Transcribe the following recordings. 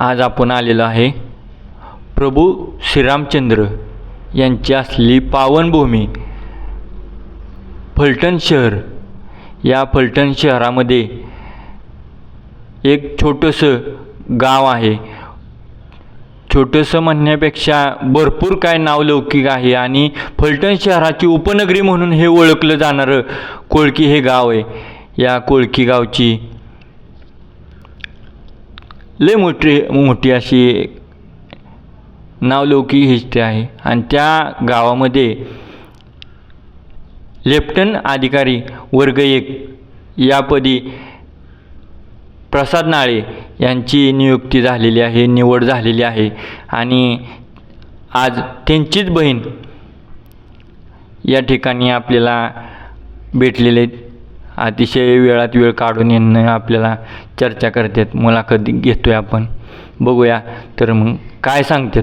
आज आपण आलेलो आहे प्रभू श्रीरामचंद्र यांची असलेली पावनभूमी फलटण शहर. या फलटण शहरामध्ये एक छोटंसं गाव आहे. छोटंसं म्हणण्यापेक्षा भरपूर काय नावलौकिक आहे आणि फलटण शहराची उपनगरी म्हणून हे ओळखलं जाणारं कोळकी हे गाव आहे. या कोळकी गावची लय मोठी मोठी अशी नावलौकिक हिस्ट्री आहे. आणि त्या गावामध्ये लेफ्टन अधिकारी वर्ग एक यापदी प्रसाद नाळे यांची नियुक्ती झालेली आहे निवड झालेली आहे. आणि आज त्यांचीच बहीण या ठिकाणी आपल्याला भेटलेले आहेत अतिशय वेळात वेळ काढून येणं आपल्याला चर्चा करतात. मुलाखत घेतो आहे आपण. बघूया. तर मग काय सांगतात?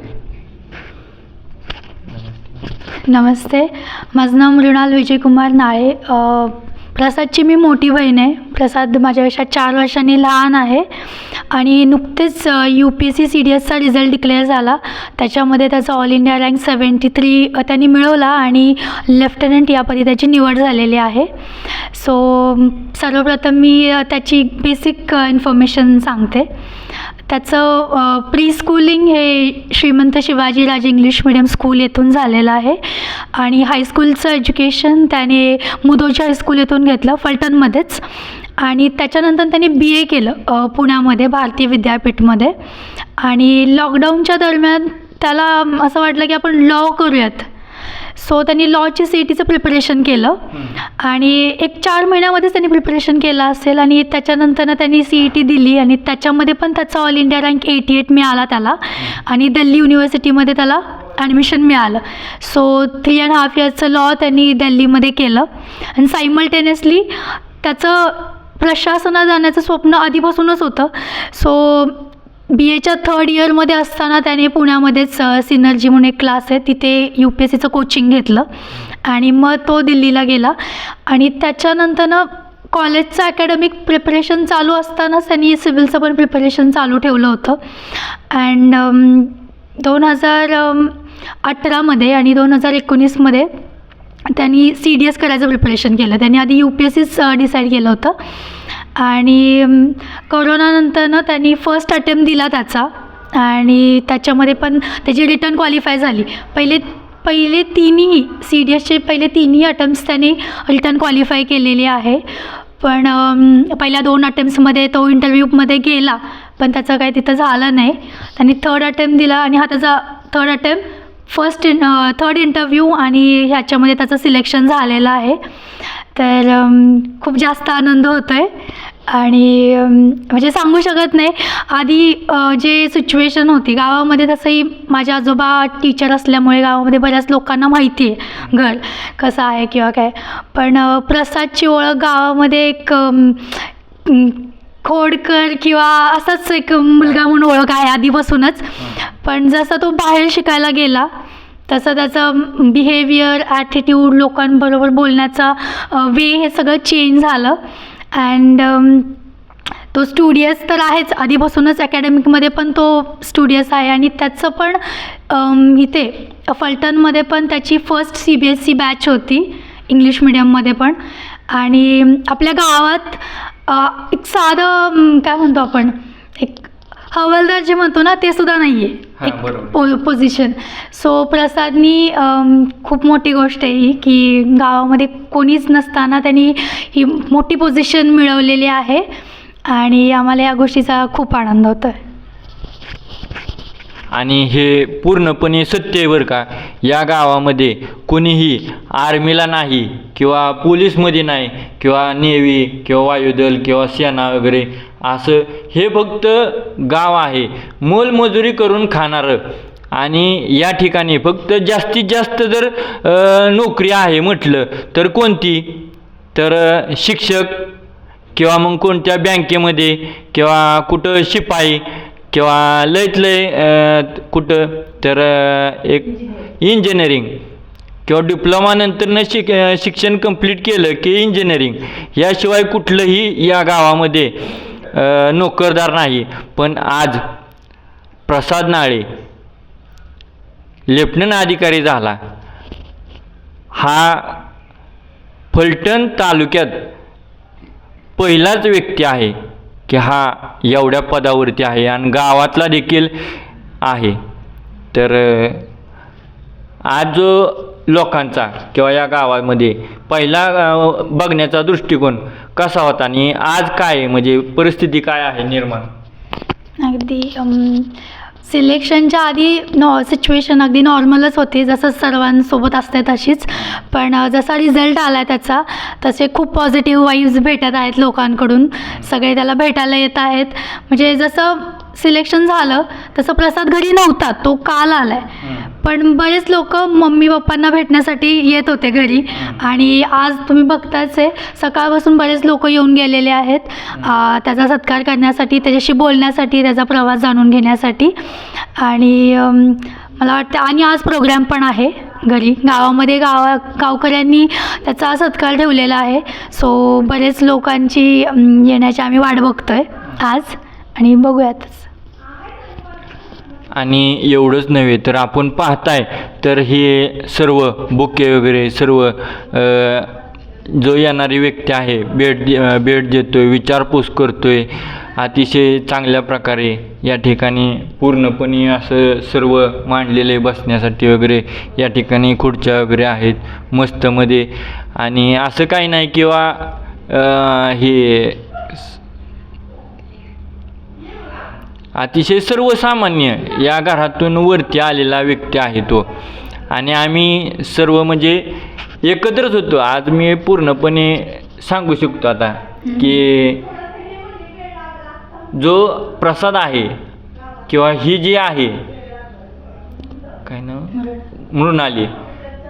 नमस्ते. माझं नाव मृणाल विजयकुमार नाळे. प्रसादची मी मोठी बहीण आहे. प्रसाद माझ्यापेक्षा चार वर्षांनी लहान आहे. आणि नुकतेच U P S C C D एसचा result declare झाला. त्याच्यामध्ये त्याचा all India rank seventy three त्यांनी मिळवला आणि लेफ्टनंट यापदी त्याची निवड झालेली आहे. सो सर्वप्रथम मी त्याची बेसिक इन्फॉर्मेशन सांगते. त्याचं प्री स्कूलिंग हे श्रीमंत शिवाजीराज इंग्लिश मिडियम स्कूल येथून झालेलं आहे. आणि हायस्कूलचं एज्युकेशन त्याने मुदोजी हायस्कूल येथून घेतलं फलटणमध्येच. आणि त्याच्यानंतर त्यांनी बी ए केलं पुण्यामध्ये भारतीय विद्यापीठमध्ये. आणि लॉकडाऊनच्या दरम्यान त्याला असं वाटलं की आपण लॉ करूयात. सो त्यांनी लॉची सी ई टीचं प्रिपरेशन केलं. आणि एक चार महिन्यामध्येच त्यांनी प्रिपरेशन केलं असेल आणि त्याच्यानंतरनं त्यांनी सी ई टी दिली आणि त्याच्यामध्ये पण त्याचा all India rank eighty eight मिळाला त्याला. आणि दिल्ली युनिव्हर्सिटीमध्ये त्याला ॲडमिशन मिळालं. सो थ्री अँड हाफ इयर्सचं लॉ त्यांनी दिल्लीमध्ये केलं. आणि सायमल्टेनियसली त्याचं प्रशासनात जाण्याचं स्वप्न आधीपासूनच होतं. सो बी एच्या थर्ड इयरमध्ये असताना त्याने पुण्यामध्येच सिनर्जी म्हणून एक क्लास आहे. तिथे यू पी एस सीचं कोचिंग घेतलं. आणि मग तो दिल्लीला गेला. आणि त्याच्यानंतर ना कॉलेजचं अकॅडमिक प्रिपरेशन चालू असतानाच त्यांनी सिव्हिलचं पण प्रिपरेशन चालू ठेवलं होतं. अँड um, दोन हजार अठरामध्ये आणि दोन हजार एकोणीसमध्ये त्यांनी सी डी एस करायचं प्रिपरेशन केलं. त्यांनी आधी यू पी एस सीच डिसाईड केलं होतं. आणि करोनानंतर कोरोनानंतरनं त्यांनी फर्स्ट अटेम्प्ट दिला त्याचा. आणि त्याच्यामध्ये पण त्याची रिटर्न क्वालिफाय झाली. पहिले पहिले तिन्ही सी डी एसचे पहिले तिन्ही अटेम्प्ट्स त्यांनी रिटर्न क्वालिफाय केलेले आहे. पण पहिल्या दोन अटेम्प्ट्समध्ये तो इंटरव्ह्यूमध्ये गेला. पण त्याचं काही तिथं झालं नाही. त्यांनी थर्ड अटेम्प्ट दिला आणि हा त्याचा third attempt first in third interview आणि ह्याच्यामध्ये त्याचं सिलेक्शन झालेलं आहे. तर खूप जास्त आनंद होतो आहे आणि म्हणजे सांगू शकत नाही. आधी जे सिच्युएशन होती गावामध्ये तसंही माझे आजोबा टीचर असल्यामुळे गावामध्ये बऱ्याच लोकांना माहिती आहे. घर कसं आहे किंवा काय. पण प्रसादची ओळख गावामध्ये एक खोडकर किंवा असाच एक मुलगा म्हणून ओळख आहे आधीपासूनच. पण जसा तो बाहेर शिकायला गेला तसं त्याचं बिहेवियर ॲटिट्यूड लोकांबरोबर बोलण्याचा वे हे सगळं चेंज झालं. अँड तो स्टुडियस तर आहेच. आधीपासूनच अकॅडमिकमध्ये पण तो स्टुडियस आहे. आणि त्याचं पण इथे फलटणमध्ये पण त्याची first C B S C batch होती. इंग्लिश मिडियममध्ये पण. आणि आपल्या गावात एक साधं काय म्हणतो आपण? हवालदार जे म्हणतो ना ते सुद्धा नाही हां, आहे एक. पो पोझिशन सो प्रसादनी खूप मोठी गोष्ट आहे ही की गावामध्ये कोणीच नसताना त्यांनी ही मोठी पोझिशन मिळवलेली आहे आणि आम्हाला या गोष्टीचा खूप आनंद होतो आहे आणि हे पूर्णपणे सत्य आहे बरं का या गावामध्ये कोणीही आर्मीला नाही किंवा पोलीसमध्ये नाही किंवा नेव्ही किंवा वायुदल किंवा सेना वगैरे असं हे फक्त गाव आहे. मोलमजुरी करून खाणारं. आणि या ठिकाणी फक्त जास्तीत जास्त जर नोकरी आहे म्हटलं तर कोणती? तर शिक्षक किंवा मग कोणत्या बँकेमध्ये किंवा कुठं शिपाई किंवा लयत लय कुठं तर एक इंजिनिअरिंग किंवा डिप्लोमानंतरनं शिक शिक्षण कंप्लीट केलं की इंजिनिअरिंग. याशिवाय कुठलंही या गावामध्ये नोकरदार नाही पण आज प्रसाद नाळे लेफ्टनंट अधिकारी झाला. हा फलटण तालुक्यात पहिलाच व्यक्ती आहे की हा एवढ्या पदावरती आहे आणि गावातला देखील आहे. तर आज जो लोकांचा किंवा या गावामध्ये पहिला बघण्याचा दृष्टिकोन कसा होता आणि आज काय? म्हणजे परिस्थिती काय आहे निर्माण? अगदी सिलेक्शनच्या आधी नॉ सिच्युएशन अगदी नॉर्मलच होती जसं सर्वांसोबत असते तशीच. पण जसा रिझल्ट आला आहे त्याचा तसे खूप पॉझिटिव्ह वाईब्स भेटत आहेत लोकांकडून. सगळे त्याला भेटायला येत आहेत. म्हणजे जसं सिलेक्शन झालं तसं प्रसाद घरी नव्हता तो काल आला आहे पण बरेच लोक मम्मी पप्पांना भेटण्यासाठी येत होते घरी. आणि आज तुम्ही बघताच आहे सकाळपासून बरेच लोक येऊन गेलेले आहेत. त्याचा सत्कार करण्यासाठी त्याच्याशी बोलण्यासाठी त्याचा प्रवास जाणून घेण्यासाठी. आणि मला वाटतं आणि आज प्रोग्राम पण आहे घरी. गावामध्ये गावा गावकऱ्यांनी त्याचा सत्कार ठेवलेला आहे. सो बरेच लोकांची येण्याची आम्ही वाट बघतोय आज. आणि बघूयातच. आणि एवढंच नव्हे तर आपण पाहताय तर हे सर्व बुके वगैरे सर्व जो येणारी व्यक्ती आहे भेट दे देतो आहे विचारपूस विचारपूस आहे अतिशय चांगल्या प्रकारे या ठिकाणी पूर्णपणे असं सर्व मांडलेले बसण्यासाठी वगैरे या ठिकाणी खुर्च्या वगैरे आहेत मस्तमध्ये. आणि असं काही नाही किंवा हे अतिशय सर्वसामान्य या घरातून वरती आलेला व्यक्ती आहे तो. आणि आम्ही सर्व म्हणजे एकत्रच होतो. आज मी पूर्णपणे सांगू शकतो आता की जो प्रसाद आहे किंवा ही जी आहे काय नाव? मृणाली.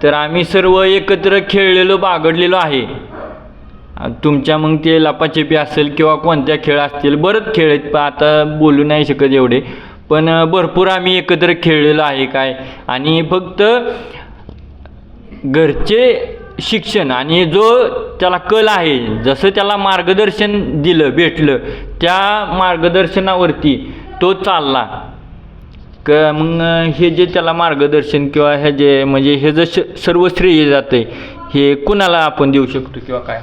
तर आम्ही सर्व एकत्र खेळलेलो बागडलेलो आहे. तुमच्या मग ते लपाछपी असेल किंवा कोणत्या खेळ असतील बरंच खेळ आहेत पण आता बोलू नाही शकत एवढे. पण भरपूर आम्ही एकत्र खेळलेलो आहे काय. आणि फक्त घरचे शिक्षण आणि जो त्याला कल आहे जसं त्याला मार्गदर्शन दिलं भेटलं त्या मार्गदर्शनावरती तो चालला. क मग हे जे त्याला मार्गदर्शन किंवा हे जे म्हणजे हे जे श- सर्व श्रेय जातं हे कुणाला आपण देऊ शकतो किंवा काय?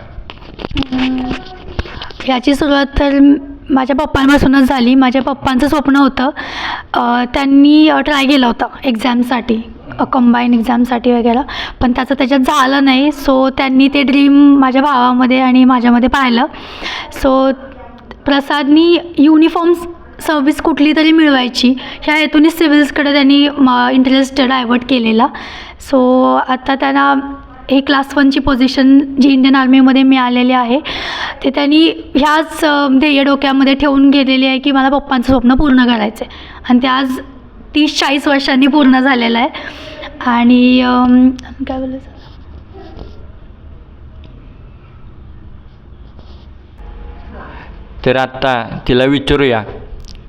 याची सुरुवात तर माझ्या पप्पांपासूनच झाली. माझ्या पप्पांचं स्वप्न होतं त्यांनी ट्राय केला होता एक्झामसाठी कंबाईन एक्झामसाठी वगैरे. पण त्याचं त्याच्यात झालं नाही. सो त्यांनी ते ड्रीम माझ्या भावामध्ये आणि माझ्यामध्ये पाहिलं. सो प्रसादनी युनिफॉर्म्स सर्व्हिस कुठली तरी मिळवायची. ह्या हेतूनच सिव्हिल्सकडे त्यांनी इंटरेस्ट डायवर्ट केलेला. सो आता त्यांना हे क्लास वनची पोझिशन जी इंडियन आर्मीमध्ये मिळालेली आहे ते त्यांनी ह्याच ध्येय म्हणजे डोक्यामध्ये ठेवून गेलेली आहे की मला पप्पांचं स्वप्न पूर्ण करायचं आहे आणि ते आज तीस चाळीस वर्षांनी पूर्ण झालेलं आहे. आणि काय बोलायचं? तर आत्ता तिला विचारूया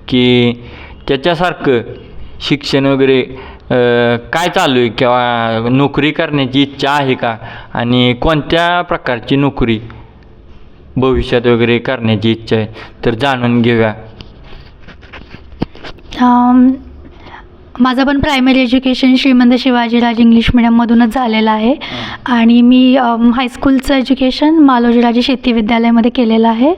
की त्याच्यासारखं शिक्षण वगैरे काय चालू आहे? किंवा नोकरी करण्याची इच्छा आहे का? आणि कोणत्या प्रकारची नोकरी भविष्यात वगैरे करण्याची इच्छा आहे? तर जाणून घेऊया. माझं पण प्रायमरी एज्युकेशन श्रीमंत शिवाजीराज इंग्लिश मिडियममधूनच झालेलं आहे. आणि मी हायस्कूलचं एज्युकेशन मालोजीराजे शेती विद्यालयामध्ये केलेलं आहे.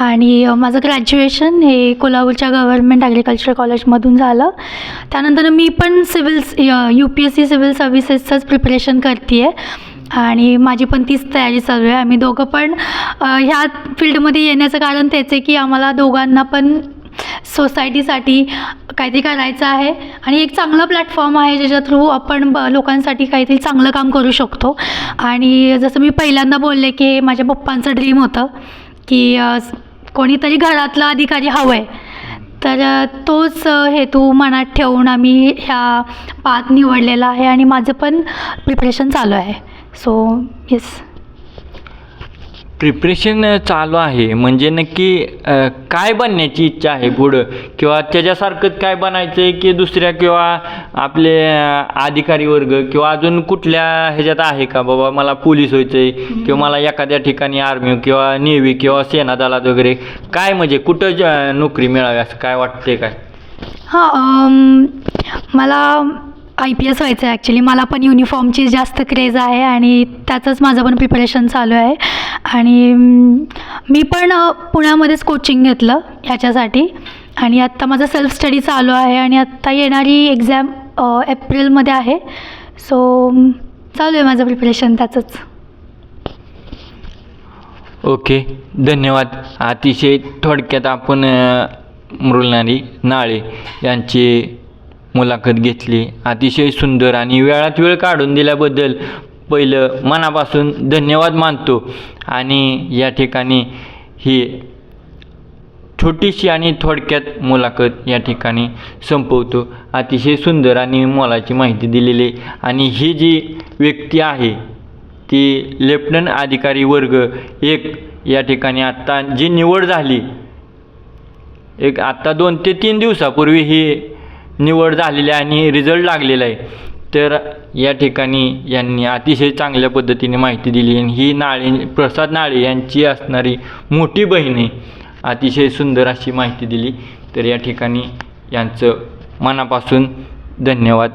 आणि माझं ग्रॅज्युएशन हे कोल्हापूरच्या गव्हर्नमेंट ॲग्रिकल्चर कॉलेजमधून झालं. त्यानंतर मी पण civils U P S C civil सर्व्हिसेसचंच preparation करते आहे आणि माझी पण तीच तयारी चालू आहे. आम्ही दोघं पण ह्या फील्डमध्ये येण्याचं कारण तेच आहे की आम्हाला दोघांना पण सोसायटीसाठी काहीतरी करायचं आहे. आणि एक चांगलं प्लॅटफॉर्म आहे ज्याच्या थ्रू आपण ब लोकांसाठी काहीतरी चांगलं काम करू शकतो. आणि जसं मी पहिल्यांदा बोलले की हे माझ्या पप्पांचं ड्रीम होतं की कोणीतरी घरातला अधिकारी हवं आहे तर तोच हेतू मनात ठेवून आम्ही ह्या पाथ निवडलेला आहे आणि माझं पण प्रिपरेशन चालू आहे. सो येस प्रिपरेशन चालू आहे. म्हणजे नक्की काय बनण्याची इच्छा आहे पुढं? किंवा त्याच्यासारखंच काय बनायचं आहे की दुसऱ्या किंवा आपले अधिकारी वर्ग? किंवा अजून कुठल्या ह्याच्यात आहे का बाबा मला पोलीस व्हायचं आहे किंवा मला एखाद्या ठिकाणी आर्मी किंवा नेव्ही किंवा सेना दलात वगैरे? काय म्हणजे कुठं नोकरी मिळावी? असं काय वाटते काय? हां मला आय पी एस व्हायचं आहे ॲक्च्युली मला पण युनिफॉर्मची जास्त क्रेज आहे आणि त्याचंच माझं पण प्रिपरेशन चालू आहे. आणि मी पण पुण्यामध्येच कोचिंग घेतलं ह्याच्यासाठी. आणि आत्ता माझा सेल्फ स्टडी चालू आहे आणि आत्ता येणारी एक्झाम एप्रिलमध्ये आहे. सो चालू आहे माझं प्रिपरेशन त्याचंच. ओके धन्यवाद. अतिशय थोडक्यात आपण मृणाली नाळे यांची मुलाखत घेतली. अतिशय सुंदर आणि वेळात वेळ काढून दिल्याबद्दल पहिलं मनापासून धन्यवाद मानतो. आणि या ठिकाणी ही छोटीशी आणि थोडक्यात मुलाखत या ठिकाणी संपवतो. अतिशय सुंदर आणि मोलाची माहिती दिलेली. आहे. आणि ही जी व्यक्ती आहे ती लेफ्टनंट अधिकारी वर्ग एक या ठिकाणी आत्ता जी निवड झाली एक आत्ता दोन ते तीन दिवसापूर्वी ही निवड झालेली आहे आणि रिझल्ट लागलेला आहे. तर या ठिकाणी यांनी अतिशय चांगल्या पद्धतीने माहिती दिली. आणि ही नाळे प्रसाद नाळे यांची असणारी मोठी बहीण आहे अतिशय सुंदर अशी माहिती दिली. तर या ठिकाणी यांचं मनापासून धन्यवाद.